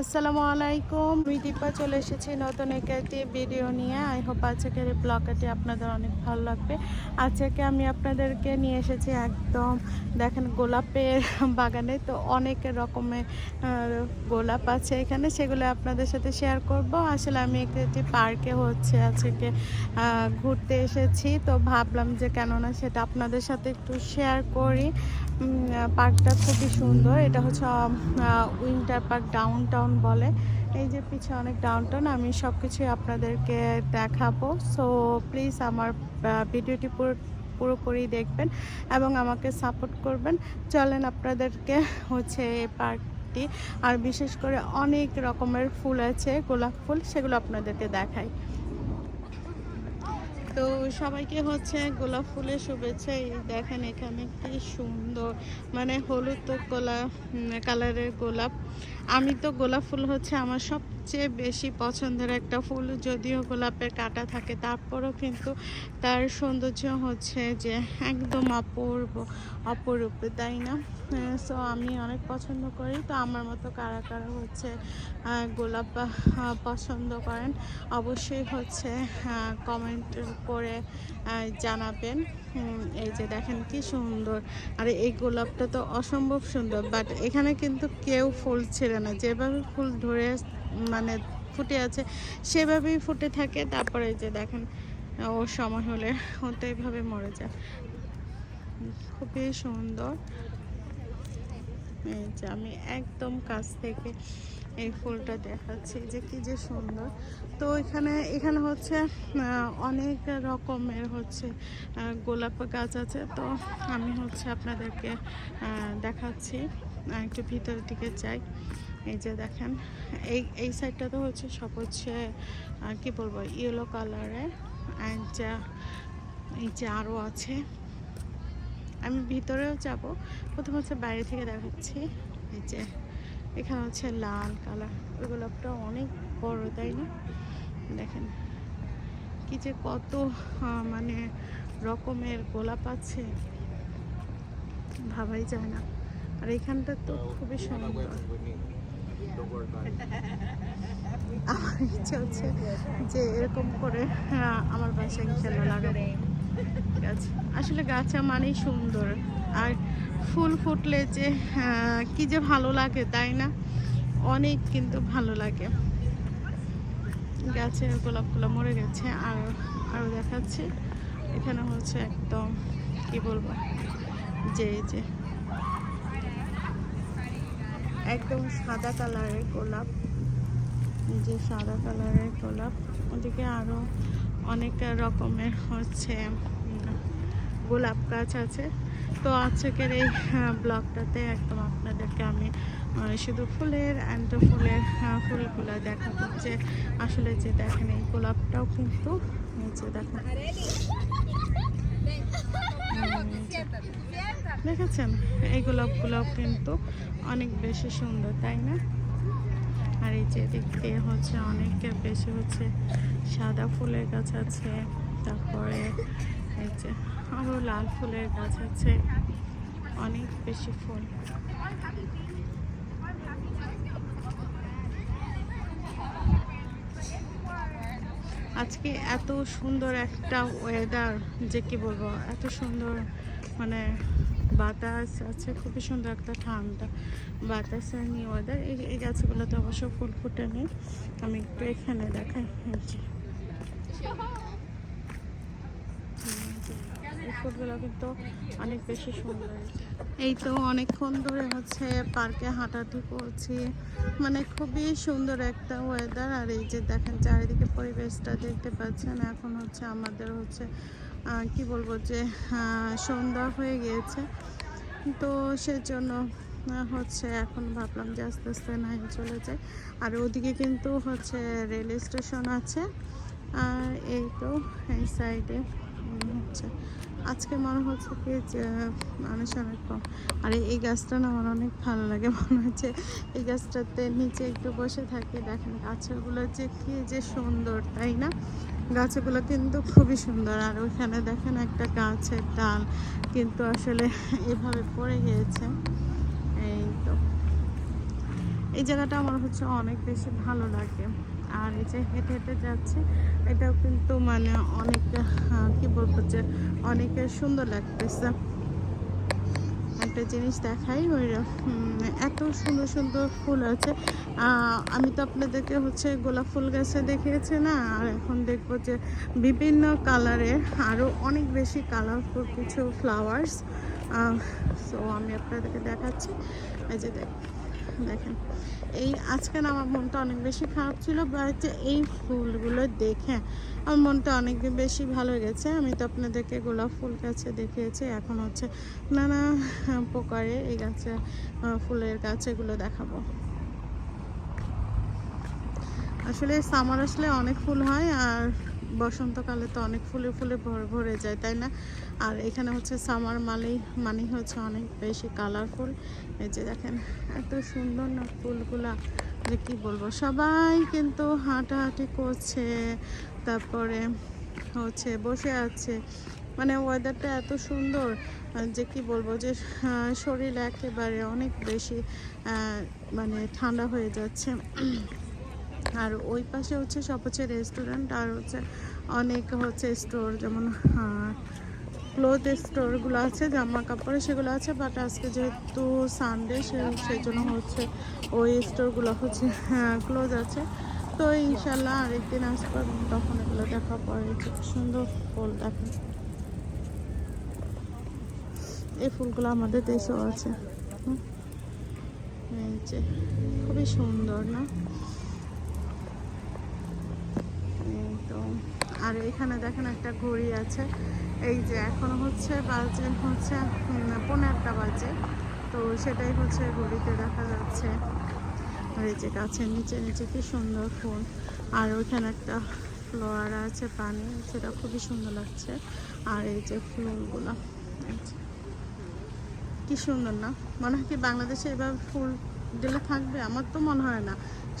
আসসালামু আলাইকুম। আমি দীপা চলে এসেছি নতুন একটি ভিডিও নিয়ে। আই হোপ আজকের এই ব্লগটি আপনাদের অনেক ভালো লাগবে। আজকে আমি আপনাদেরকে নিয়ে এসেছি একদম, দেখেন গোলাপের বাগানে তো অনেক রকমের গোলাপ আছে এখানে। সেগুলো আপনাদের সাথে শেয়ার করব। আসলে আমি একটি পার্কে হচ্ছে আজকে ঘুরতে এসেছি। তো ভাবলাম যে কেননা সেটা আপনাদের সাথে একটু শেয়ার করি। পার্কটা খুবই সুন্দর। এটা হচ্ছে উইন্টার পার্ক ডাউন টাউন বলে। এই যে পিছে অনেক ডাউন টাউন আমি সব কিছুই আপনাদেরকে দেখাবো। সো প্লিজ আমার ভিডিওটি পুরো, পুরোপুরি দেখবেন এবং আমাকে সাপোর্ট করবেন। চলেন আপনাদেরকে হচ্ছে এই পার্কটি। আর বিশেষ করে অনেক রকমের ফুল আছে, গোলাপ ফুল, সেগুলো আপনাদেরকে দেখাই। তো সবাইকে হচ্ছে গোলাপ ফুলের শুভেচ্ছা। এই দেখেন এখানে কি সুন্দর মানে হলুদ তো গোলাপ কালারের গোলাপ। আমি তো গোলাপ ফুল হচ্ছে আমার সবচেয়ে বেশি পছন্দের একটা ফুল, যদিও গোলাপের কাটা থাকে। তারপরও কিন্তু তার সৌন্দর্য হচ্ছে যে একদম অপূর্ব, অপরূপ, তাই না? সো আমি অনেক পছন্দ করি। তো আমার মতো কারা কারা হচ্ছে গোলাপ পছন্দ করেন, অবশ্যই হচ্ছে কমেন্ট করে জানাবেন। এই যে দেখেন কি সুন্দর। আর এই গোলাপটা তো অসম্ভব সুন্দর বাট এখানে কিন্তু কেউ ফুল ছিল না। যেভাবে ফুল ধরে মানে ফুটে আছে, সেভাবেই ফুটে থাকে। তারপরে যে দেখেন ওর সময় হলে ও তো এইভাবে মরে যায়। খুবই সুন্দর। এই যে আমি একদম কাছ থেকে এই ফুলটা দেখাচ্ছি, যে কি যে সুন্দর। তো এখানে এখানে হচ্ছে অনেক রকমের হচ্ছে গোলাপ গাছ আছে। তো আমি হচ্ছে আপনাদেরকে দেখাচ্ছি একটু ভিতরের দিকে যাই। এই যে দেখেন, এই এই সাইডটা তো হচ্ছে সব হচ্ছে কি বলব ইয়েলো কালারের অ্যান্ড এই যে আরও আছে। আমি ভিতরেও যাব, প্রথম হচ্ছে বাইরে থেকে দেখাচ্ছি। এই যে এখানে হচ্ছে লাল কালার, ওই গোলাপটা অনেক বড়, তাই না? দেখেন কি যে কত মানে রকমের গোলাপ আছে, ভাবাই যায় না। আর এখানটা তো খুবই সুন্দর। আমার ইচ্ছা হচ্ছে যে এরকম করে আমার বাসায় ইনশাল্লাহ লাগাবো। গাছ। আসলে গাছা মানেই সুন্দর। আর ফুল ফুটলে যে কি যে ভালো লাগে, তাই না? অনেক কিন্তু ভালো লাগে। গাছের গোলাপগুলো মরে গেছে, আর আরও দেখাচ্ছে। এখানে হচ্ছে একদম, কি বলব? যে যে। একদম সাদা কালারের গোলাপ। যে সাদা কালারের গোলাপ। ওদিকে আরও অনেক রকমের হচ্ছে গোলাপ গাছ আছে। তো আজকের এই আহ, ব্লগটাতে একদম আপনাদেরকে আমি শুধু ফুলের অ্যান্ড ফুলের ফুলগুলো দেখাবো যে আসলে যে দেখেন এই গোলাপটাও কিন্তু যে দেখেন। দেখেছেন? এই গোলাপগুলোও কিন্তু অনেক বেশি সুন্দর তাই না? আর এই যে দিক দিয়ে হচ্ছে অনেক বেশি হচ্ছে সাদা ফুলের গাছ আছে, তারপরে এই আরও লাল ফুলের গাছ আছে, অনেক বেশি ফুল। আজকে এত সুন্দর একটা ওয়েদার যে কি বলব, এত সুন্দর মানে বাতাস আছে, খুবই সুন্দর একটা ঠান্ডা বাতাসের নিয়ে ওয়েদার এই গাছগুলোতে অবশ্য ফুল ফুটে নেই। আমি একটু এখানে দেখাই। ফুলগুলো কিন্তু অনেক বেশি সুন্দর। এই তো অনেকক্ষণ ধরে হচ্ছে পার্কে হাঁটাহাঁটি করছি। মানে খুবই সুন্দর একটা ওয়েদার আর এই যে দেখেন, চারিদিকে পরিবেশটা দেখতে পাচ্ছেন। এখন হচ্ছে আমাদের হচ্ছে কি বলব যে সন্ধ্যা হয়ে গিয়েছে। তো সেজন্য হচ্ছে এখন ভাবলাম যে আস্তে আস্তে নাই চলে যাই। আর ওদিকে কিন্তু হচ্ছে রেল স্টেশন আছে। আর এই তো, এই সাইডে হচ্ছে, আজকে মনে হচ্ছে কি যে, মানুষ অনেক কম। আর, এই গাছটা না আমার অনেক ভালো লাগে মনে হচ্ছে। এই গাছটাতে নিচে একটু বসে থাকি, দেখেন গাছগুলো যে কি যে সুন্দর, তাই না? গাছগুলো কিন্তু খুবই সুন্দর। আর ওইখানে দেখেন একটা গাছের ডাল কিন্তু আসলে এভাবে পড়ে গিয়েছে। এই তো। এই জায়গাটা আমার হচ্ছে অনেক বেশি ভালো লাগে। আর এই যে হেঁটে হেঁটে যাচ্ছে, এটাও কিন্তু মানে অনেক কি বলব যে অনেক সুন্দর লাগতেছে। একটা জিনিস দেখাই, ওই এত সুন্দর সুন্দর ফুল আছে। আমি তো আপনাদেরকে হচ্ছে গোলাপ ফুল গাছে দেখিয়েছি না, আর এখন দেখব যে বিভিন্ন কালারের আরও অনেক বেশি কালারফুল কিছু ফ্লাওয়ার্স সো আমি আপনাদেরকে দেখাচ্ছি। এই যে দেখ দেখেন। এই আজকে আমার মনটা অনেক বেশি খারাপ ছিল বাট এই ফুলগুলো দেখে আমার মনটা অনেক বেশি ভালো গেছে। আমি তো আপনাদেরকে গোলাপ ফুল গাছে দেখিয়েছি, এখন হচ্ছে নানা প্রকারে এই গাছে ফুলের গাছ এগুলো দেখাবো। আসলে সামার আসলে অনেক ফুল হয়, আর বসন্তকালে তো অনেক ফুলে ফুলে ভর- ভরে যায়, তাই না? আর এখানে হচ্ছে সামার মালেই মানে হচ্ছে অনেক বেশি কালারফুল এই যে দেখেন, এত সুন্দর না ফুলগুলা, যে কি বলব? সবাই কিন্তু হাঁটাহাঁটি করছে, তারপরে হচ্ছে বসে আছে। মানে ওয়েদারটা এত সুন্দর, যে কি বলব? যে শরীর একেবারে অনেক বেশি মানে ঠান্ডা হয়ে যাচ্ছে। আর ওই পাশে হচ্ছে সব হচ্ছে রেস্টুরেন্ট আর হচ্ছে অনেক হচ্ছে স্টোর যেমন ক্লোথ স্টোরগুলো আছে জামা কাপড় সেগুলো আছে বাট আজকে যেহেতু সানডে সেই জন্য হচ্ছে ওই স্টোরগুলো হচ্ছে ক্লোজ আছে। তো ইনশাল্লাহ আরেকদিন আসব তখন এগুলো দেখা পরে খুব সুন্দর ফুল দেখেন এই ফুলগুলো আমাদের দেশেও আছে। এই যে, খুবই সুন্দর, না এই তো আর এখানে দেখেন একটা ঘড়ি আছে। এই যে এখন হচ্ছে বাজে হচ্ছে উম, পৌনে একটা বাজে। তো সেটাই হচ্ছে ঘড়িতে দেখা যাচ্ছে। আর এই যে গাছের নিচে নিচে কি সুন্দর ফুল। আর ওইখানে একটা ফ্লোয়ার আছে পানি সেটা খুবই সুন্দর লাগছে। আর এই যে ফুলগুলো কি সুন্দর না? মনে হয় কি বাংলাদেশে এবার ফুল দিলে থাকবে, আমার তো মনে হয় না।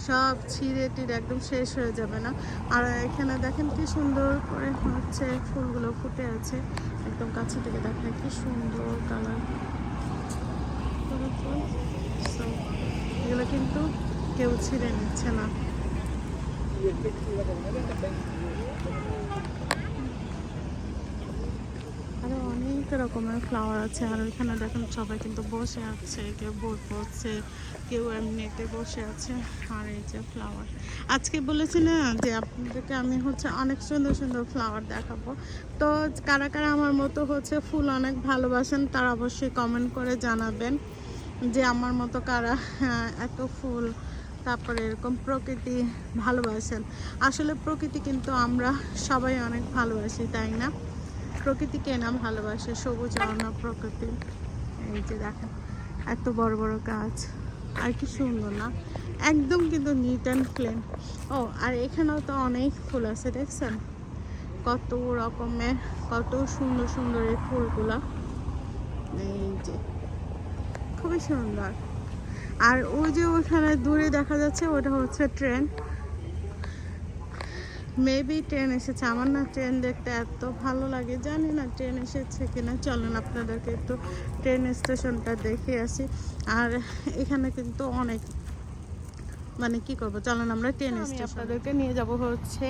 সব ছিঁড়ে টিড়ে একদম শেষ হয়ে যাবে না। আর এখানে দেখেন কি সুন্দর করে হচ্ছে ফুলগুলো ফুটে আছে। একদম কাছে থেকে দেখায় কি সুন্দর কালার। এগুলো কিন্তু কেউ ছিঁড়ে নিচ্ছে না আরও অনেক রকমের ফ্লাওয়ার আছে আর ওইখানে দেখেন সবাই কিন্তু বসে আছে কেউ বই পড়ছে কেউ এমনিতে বসে আছে। আর এই যে ফ্লাওয়ার আজকে বলেছি না যে আপনাদেরকে আমি হচ্ছে অনেক সুন্দর সুন্দর ফ্লাওয়ার দেখাবো। তো কারা কারা আমার মতো হচ্ছে ফুল অনেক ভালোবাসেন তারা অবশ্যই কমেন্ট করে জানাবেন যে আমার মতো কারা হ্যাঁ, এত ফুল তারপরে এরকম প্রকৃতি ভালোবাসেন। আসলে প্রকৃতি কিন্তু আমরা সবাই অনেক ভালোবাসি তাই না? প্রকৃতিকে না ভালোবাসে, সবুজ অরণ্য প্রকৃতি। এই যে দেখেন, এত বড় বড় গাছ, আর কি সুন্দর না? একদম কিন্তু নিট অ্যান্ড ক্লিন ও, আর এখানেও তো অনেক ফুল আছে, দেখছেন? কত রকমের, কত সুন্দর সুন্দর এই ফুলগুলা। এই যে, খুবই সুন্দর। আর ওই যে ওখানে দূরে দেখা যাচ্ছে, ওটা হচ্ছে ট্রেন। মেবি ট্রেন এসেছে। আমার না ট্রেন দেখতে এত ভালো লাগে। জানি না ট্রেন এসেছে কিনা। চলেন আপনাদেরকে একটু ট্রেন স্টেশনটা দেখে আসি। আর এখানে কিন্তু অনেক মানে কি করব? চলেন আমরা ট্রেন স্টেশন আপনাদেরকে নিয়ে যাব হচ্ছে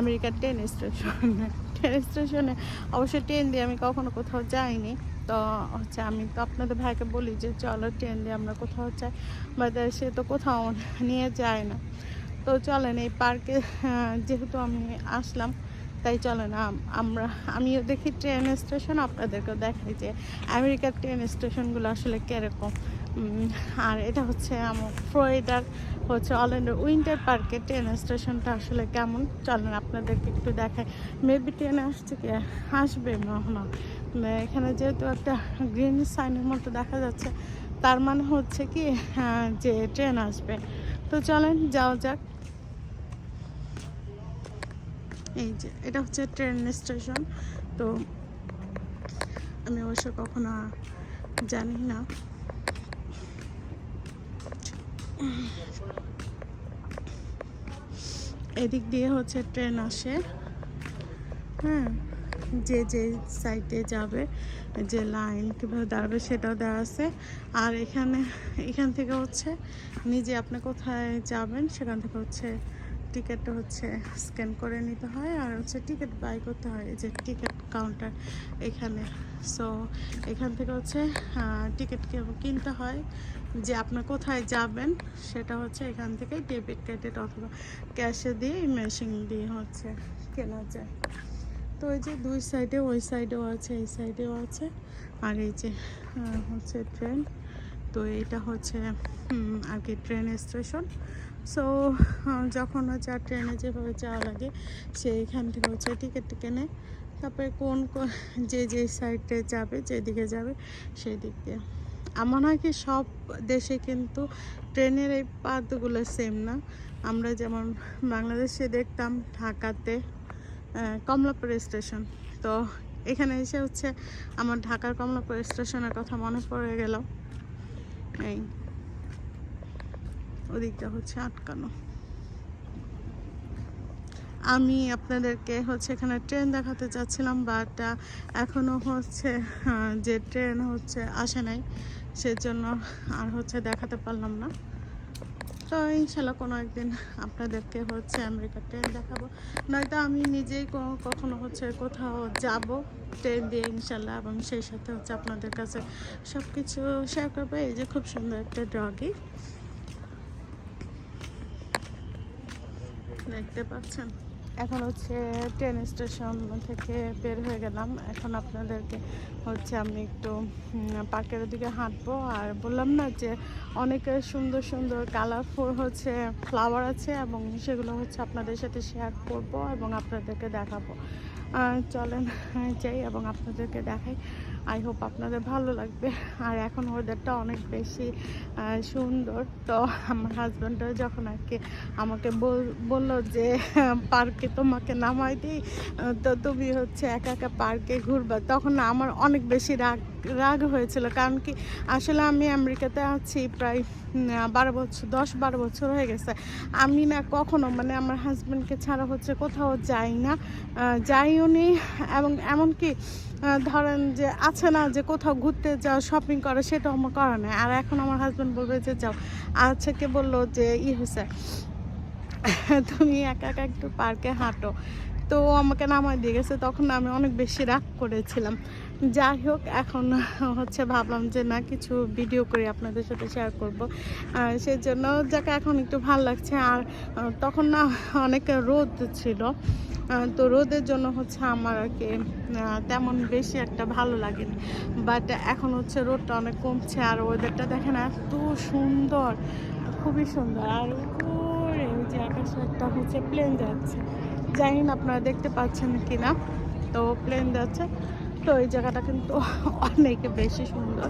আমেরিকার ট্রেন স্টেশনে ট্রেন স্টেশনে অবশ্যই ট্রেন দিয়ে আমি কখনো কোথাও যাইনি। তো হচ্ছে আমি তো আপনাদের ভাইকে বলি যে চলো ট্রেন দিয়ে আমরা কোথাও যাই। বাট সে তো কোথাও নিয়ে যায় না। তো চলেন এই পার্কে যেহেতু আমি আসলাম, তাই চলেন, আম- আমরা, আমিও দেখি ট্রেন স্টেশন, আপনাদেরকেও দেখাই যে আমেরিকার ট্রেন স্টেশনগুলো আসলে কীরকম। আর এটা হচ্ছে আমার ফ্লোরিডার হচ্ছে অলেন্ডো উইন্টার পার্কের ট্রেন স্টেশনটা আসলে কেমন? চলেন, আপনাদেরকে একটু দেখাই। মেবি ট্রেনে আসছে কি? আসবে হয়। এখানে যেহেতু একটা গ্রিন সাইনের মতো দেখা যাচ্ছে, তার মানে হচ্ছে কি যে ট্রেন আসবে। তো চলেন, যাওয়া যাক। এই যে, এটা হচ্ছে ট্রেন স্টেশন তো আমি অবশ্য কখনো জানি না। এদিক দিয়ে হচ্ছে ট্রেন আসে। হ্যাঁ যে যে সাইটে যাবে, যে লাইন কীভাবে দাঁড়াবে সেটাও দেওয়া আছে। আর এখানে, এখান থেকে হচ্ছে, নিজে আপনি কোথায় যাবেন সেখান থেকে হচ্ছে টিকিটটা হচ্ছে স্ক্যান করে নিতে হয় আর হচ্ছে টিকিট বাই করতে হয় এই যে টিকিট কাউন্টার এখানে। সো এখান থেকে হচ্ছে টিকিট কিনতে হয় যে আপনার কোথায় যাবেন সেটা হচ্ছে এখান থেকে ডেবিট ক্রেডিট অথবা ক্যাশে দিয়ে, মেশিন দিয়ে হচ্ছে কেনা যায়। তো ওই যে দুই সাইডে, ওই সাইডেও আছে, এই সাইডেও আছে। আর এই যে হচ্ছে ট্রেন, তো এটা হচ্ছে আর কি ট্রেন স্টেশন। সো যখন হচ্ছে আর ট্রেনে যেভাবে যাওয়া লাগে, সেইখান থেকে হচ্ছে টিকিট কেনে, তারপরে কোন যে যে সাইডে যাবে, যেদিকে যাবে সেই দিক দিয়ে আমার কি সব দেশে কিন্তু ট্রেনের এই পাতগুলো সেম না। আমরা যেমন বাংলাদেশে দেখতাম, ঢাকাতে কমলাপুর স্টেশন তো এখানে এসে হচ্ছে আমার ঢাকার কমলাপুর স্টেশনের কথা মনে পড়ে গেল। এই। ওদিকটা হচ্ছে আটকানো। আমি আপনাদেরকে হচ্ছে এখানে ট্রেন দেখাতে চাচ্ছিলাম বাট এখনও হচ্ছে যে ট্রেন হচ্ছে আসে নাই, সেজন্য আর হচ্ছে দেখাতে পারলাম না। তো ইনশাল্লাহ কোনো একদিন আপনাদেরকে হচ্ছে আমেরিকার ট্রেন দেখাবো। নয়তো আমি নিজেই কখনো হচ্ছে কোথাও যাব ট্রেন দিয়ে ইনশাল্লাহ এবং সেই সাথে হচ্ছে আপনাদের কাছে সব কিছু শেয়ার করব। এই যে খুব সুন্দর একটা ডগি দেখতে পাচ্ছেন? এখন হচ্ছে ট্রেন স্টেশন থেকে বের হয়ে গেলাম। এখন আপনাদেরকে হচ্ছে আমি একটু পার্কের দিকে হাঁটবো। আর বললাম না যে, অনেক সুন্দর সুন্দর কালারফুল হচ্ছে ফ্লাওয়ার আছে এবং সেগুলো হচ্ছে আপনাদের সাথে শেয়ার করব এবং আপনাদেরকে দেখাবো। চলেন, যাই এবং আপনাদেরকে দেখাই। আই হোপ আপনাদের ভালো লাগবে। আর এখন ওয়েদারটা অনেক বেশি সুন্দর। তো আমার হাজব্যান্ডও যখন আর কি আমাকে বল- বলল যে, পার্কে তোমাকে নামাই দিই, তো তুমি হচ্ছে একা একা পার্কে ঘুরবা। তখন আমার অনেক বেশি রাগ রাগ হয়েছিল। কারণ কি, আসলে আমি আমেরিকাতে আছি প্রায় বারো বছর, দশ বারো বছর হয়ে গেছে। আমি না কখনো মানে আমার হাজব্যান্ডকে ছাড়া হচ্ছে কোথাও যাই না যাইও নি। এবং এমনকি ধরেন যে আছে না যে কোথাও ঘুরতে যাও শপিং করো, সেটাও আমার করা নেই। আর এখন আমার হাজব্যান্ড বলবে যে, যাও। আচ্ছা কে বলল যে, ই হয়েছে তুমি একা একা একটু পার্কে হাঁটো। তো আমাকে নামায় দিয়ে গেছে। তখন আমি অনেক বেশি রাগ করেছিলাম। যাই হোক, এখন হচ্ছে ভাবলাম যে না, কিছু ভিডিও করে, আপনাদের সাথে শেয়ার করব। সেই জন্য যাকে, এখন একটু ভালো লাগছে। আর তখন না অনেক রোদ ছিল। তো রোদের জন্য হচ্ছে আমার আর কি তেমন বেশি একটা ভালো লাগেনি। বাট এখন হচ্ছে রোদটা অনেক কমছে, আর ওয়েদারটা দেখেন এত সুন্দর, খুবই সুন্দর। আর উপরে যে আকাশে একটা হচ্ছে প্লেন যাচ্ছে। জানি না আপনারা দেখতে পাচ্ছেন কি না তো প্লেন যাচ্ছে। তো এই জায়গাটা কিন্তু অনেক বেশি সুন্দর।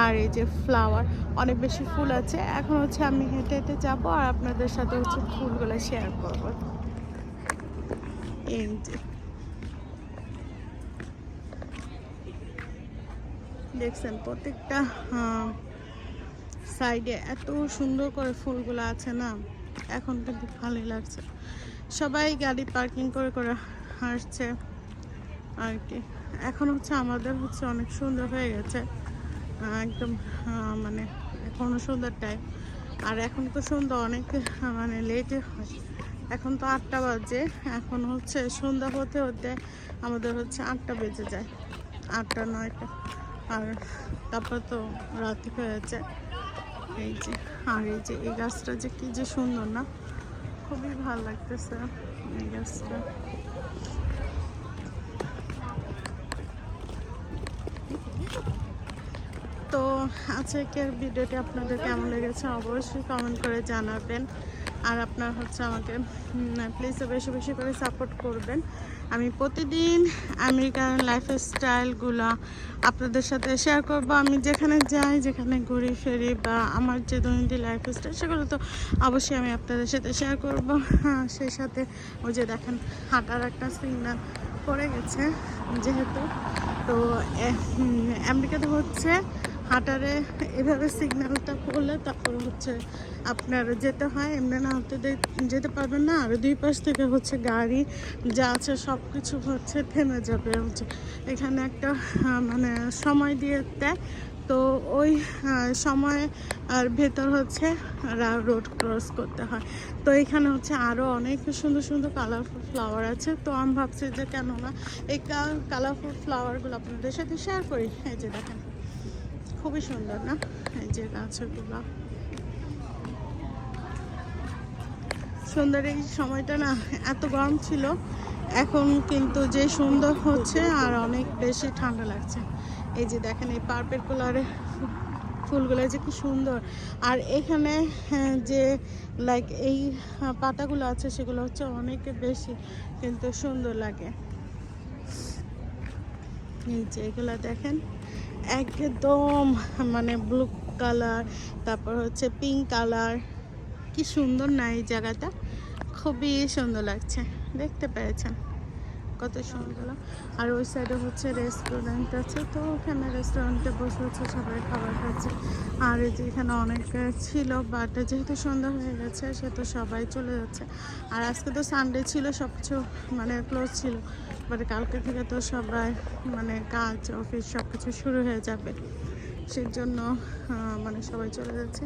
আর এই যে ফ্লাওয়ার অনেক বেশি ফুল আছে। এখন হচ্ছে আমি হেঁটে হেঁটে যাব আর আপনাদের সাথে হচ্ছে ফুলগুলো শেয়ার করব। এই যে। দেখছেন প্রত্যেকটা সাইডে এত সুন্দর করে ফুলগুলো আছে না? এখন কিন্তু ভালোই লাগছে। সবাই গাড়ি পার্কিং করে করে হাসছে আর কি। এখন হচ্ছে আমাদের হচ্ছে অনেক সুন্দর হয়ে গেছে। একদম মানে এখনও সুন্দর টাইম আর এখন তো সন্ধ্যা অনেক মানে লেটে হয়। এখন তো আটটা বাজে। এখন হচ্ছে সন্ধ্যা হতে হতে আমাদের হচ্ছে আটটা বেজে যায়। আটটা, নয়টা। আর তারপর তো রাতি হয়ে যাচ্ছে এই যে, আর এই যে, এই গাছটা যে কি যে সুন্দর না? খুবই ভালো লাগতেছে এই গাছটা তো আজকের ভিডিওটি আপনাদের কেমন লেগেছে অবশ্যই কমেন্ট করে জানাবেন। আর আপনার হচ্ছে আমাকে প্লিজ বেশি বেশি করে সাপোর্ট করবেন। আমি প্রতিদিন আমেরিকান লাইফস্টাইলগুলো আপনাদের সাথে শেয়ার করব। আমি যেখানে যাই, যেখানে ঘুরি, ফেরি বা আমার যে দৈনন্দিন লাইফস্টাইল সেগুলো তো অবশ্যই আমি আপনাদের সাথে শেয়ার করব। হ্যাঁ সেই সাথে ওই যে দেখেন, হাঁটার একটা সিগনাল পড়ে গেছে যেহেতু। তো আমেরিকাতে হচ্ছে হাঁটারে এভাবে সিগন্যালটা করলে তারপর হচ্ছে আপনার যেতে হয়, এমনি না হতে যেতে পারবেন না। আর দুই পাশ থেকে হচ্ছে গাড়ি যা আছে সব কিছু হচ্ছে থেমে যাবে। হচ্ছে এখানে একটা মানে সময় দিয়ে দেয় তো ওই সময় আর ভেতর হচ্ছে রোড ক্রস করতে হয়। তো এখানে হচ্ছে আরও অনেক সুন্দর সুন্দর কালারফুল ফ্লাওয়ার আছে। তো আমি ভাবছি যে কেন না এই কালারফুল ফ্লাওয়ারগুলো আপনাদের সাথে শেয়ার করি। এই যে দেখেন। খুবই সুন্দর না? এই যে গাছগুলো। সুন্দর এই সময়টা না এত গরম ছিল। এখন কিন্তু যে সুন্দর হচ্ছে আর অনেক বেশি ঠান্ডা লাগছে। এই যে দেখেন এই পার্পেল কালারের ফুলগুলো যে কি সুন্দর। আর এখানে হ্যাঁ, যে লাইক এই পাতাগুলো আছে সেগুলো হচ্ছে অনেক বেশি কিন্তু সুন্দর লাগে। এই যে এগুলো দেখেন। একদম মানে ব্লু কালার তারপর হচ্ছে পিঙ্ক কালার কি সুন্দর না এই জায়গাটা? খুবই সুন্দর লাগছে, দেখতে পেয়েছেন? কত সুন্দর। আর ওই সাইডে হচ্ছে রেস্টুরেন্ট আছে, তো ওখানে রেস্টুরেন্টে বসে হচ্ছে সবাই খাবার খাচ্ছে। আর এই যে এখানে অনেক ছিল বাট যেহেতু সন্ধ্যা হয়ে গেছে সে তো সবাই চলে যাচ্ছে। আর আজকে তো সানডে ছিল সব কিছু মানে ক্লোজ ছিল। বাট কালকে থেকে তো সবাই মানে কাজ, অফিস সব কিছু শুরু হয়ে যাবে। সেই জন্য মানে সবাই চলে যাচ্ছে।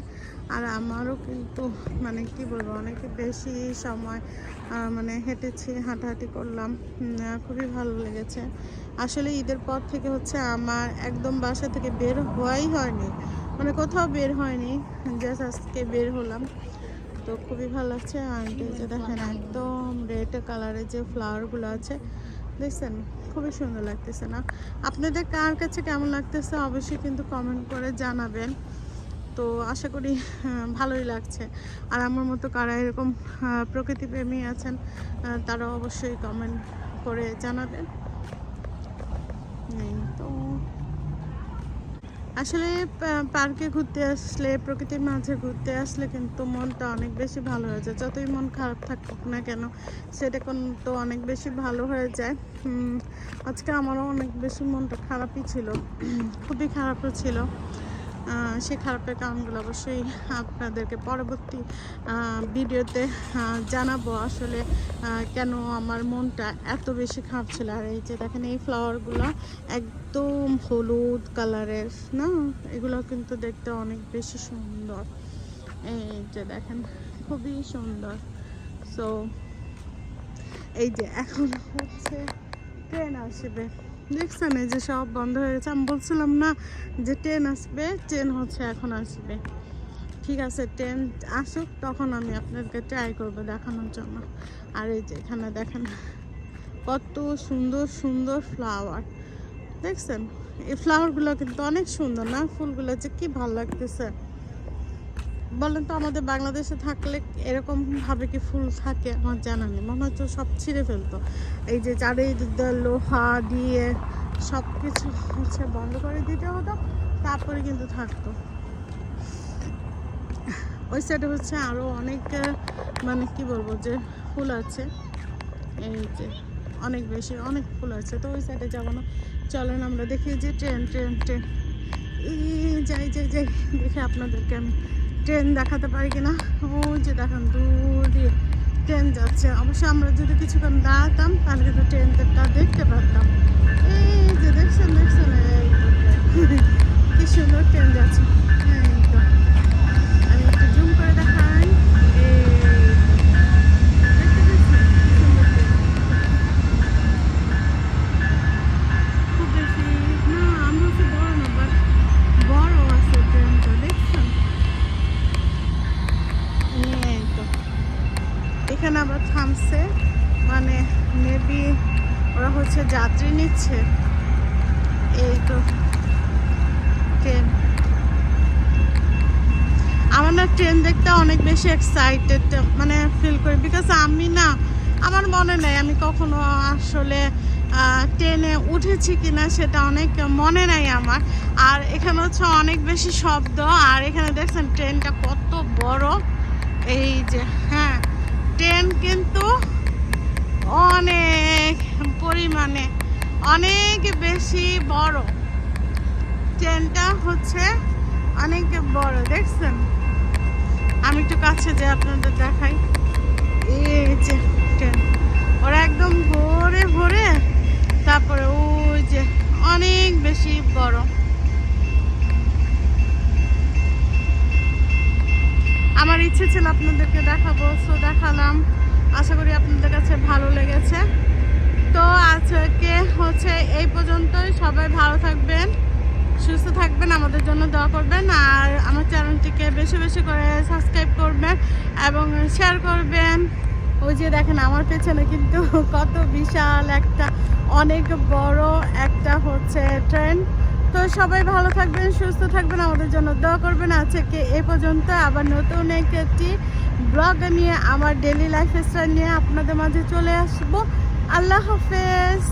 আর আমারও কিন্তু মানে কি বলব, অনেক বেশি সময় মানে হেঁটেছি, হাঁটাহাঁটি করলাম। খুবই ভালো লেগেছে। আসলে ঈদের পর থেকে হচ্ছে আমার একদম বাসা থেকে বের হওয়াই হয়নি। মানে কোথাও বের হয়নি জাস্ট আজকে বের হলাম। তো খুবই ভালো লাগছে। আর যে দেখেন, একদম রেড কালারের যে ফ্লাওয়ারগুলো আছে দেখছেন, খুবই সুন্দর লাগতেছে না? আপনাদের কার কাছে কেমন লাগতেছে অবশ্যই কিন্তু কমেন্ট করে জানাবেন। তো আশা করি ভালোই লাগছে। আর আমার মতো কারা এরকম প্রকৃতি প্রকৃতিপ্রেমী আছেন তারা অবশ্যই কমেন্ট করে জানাবেন। তো। আসলে পার্কে ঘুরতে আসলে, প্রকৃতির মাঝে ঘুরতে আসলে কিন্তু মনটা অনেক বেশি ভালো হয়ে যায়। যতই মন খারাপ থাকুক না কেন, সেটা কিন্তু অনেক বেশি ভালো হয়ে যায়। আজকে আমারও অনেক বেশি মনটা খারাপই ছিল। খুবই খারাপও ছিল। সেই খারাপের কারণগুলো অবশ্যই আপনাদেরকে পরবর্তী ভিডিওতে জানাব আসলে কেন আমার মনটা এত বেশি খারাপ ছিল। আর এই যে দেখেন, এই ফ্লাওয়ারগুলো একদম হলুদ কালারের না? এগুলো কিন্তু দেখতে অনেক বেশি সুন্দর। এই যে দেখেন, খুবই সুন্দর। সো এই যে এখন হচ্ছে ট্রেন আসবে। দেখছেন এই যে সব বন্ধ হয়ে গেছে। আমি বলছিলাম না যে ট্রেন আসবে, ট্রেন হচ্ছে এখন আসবে। ঠিক আছে, ট্রেন আসুক, তখন আমি আপনাদেরকে ট্রাই করব দেখানোর জন্য। আর এই যে এখানে দেখেন, কত সুন্দর সুন্দর ফ্লাওয়ার দেখছেন? এই ফ্লাওয়ারগুলো কিন্তু অনেক সুন্দর না? ফুলগুলো যে কি ভালো লাগতেছে। বলেন তো আমাদের বাংলাদেশে থাকলে এরকম ভাবে কি ফুল থাকে? আমার জানা নেই। মনে হচ্ছে সব ছিঁড়ে ফেলতো। এই যে চারিদিকে লোহা দিয়ে সব কিছু হচ্ছে বন্ধ করে দিতে হতো, তারপরে কিন্তু থাকতো। ওই সাইডে হচ্ছে আরও অনেক মানে কি বলব যে ফুল আছে। এই যে অনেক বেশি, অনেক ফুল আছে। তো ওই সাইডে যাব না। চলেন আমরা দেখি যে ট্রেন ট্রেন ট্রেন। এই যাই যাই যাই দেখে আপনাদেরকে আমি ট্রেন দেখাতে পারি কিনা? ওই যে দেখেন দূর দিয়ে ট্রেন যাচ্ছে। অবশ্যই আমরা যদি কিছুক্ষণ দাঁড়াতাম, তাহলে কিন্তু ট্রেনটা দেখতে পারতাম। এই যে দেখছেন দেখছেন? এই কি সুন্দর ট্রেন যাচ্ছে। এক্সাইটেড মানে ফিল করি। বিকজ আমি না, আমার মনে নেই, আমি কখনো আসলে ট্রেনে উঠেছি কিনা সেটা অনেক মনে নাই আমার। আর এখানে হচ্ছে অনেক বেশি শব্দ, আর এখানে দেখছেন ট্রেনটা কত বড়। এই যে হ্যাঁ ট্রেন কিন্তু অনেক পরিমাণে, অনেক বেশি বড়। ট্রেনটা হচ্ছে অনেক বড়, দেখছেন? আমি একটু কাছে যে আপনাদের দেখাই। এই যে ট্রেন ওরা একদম ভোরে ভোরে, তারপরে ওই যে অনেক বেশি বড়। আমার ইচ্ছে ছিল আপনাদেরকে দেখাবো সো দেখালাম। আশা করি আপনাদের কাছে ভালো লেগেছে। তো আজকে হচ্ছে এই পর্যন্তই, সবাই ভালো থাকবেন। সুস্থ থাকবেন, আমাদের জন্য দোয়া করবেন, আর আমার চ্যানেলটিকে বেশি বেশি করে সাবস্ক্রাইব করবেন এবং শেয়ার করবেন। ওই যে দেখেন, আমার পেছনে কিন্তু কত বিশাল একটা, অনেক বড় একটা হচ্ছে ট্রেন তো সবাই ভালো থাকবেন, সুস্থ থাকবেন, আমাদের জন্য দোয়া করবেন। আজকে এ পর্যন্ত আবার নতুন একটি ব্লগ নিয়ে, আমার ডেলি লাইফ স্টাইল নিয়ে আপনাদের মাঝে চলে আসব। আল্লাহ হাফেজ।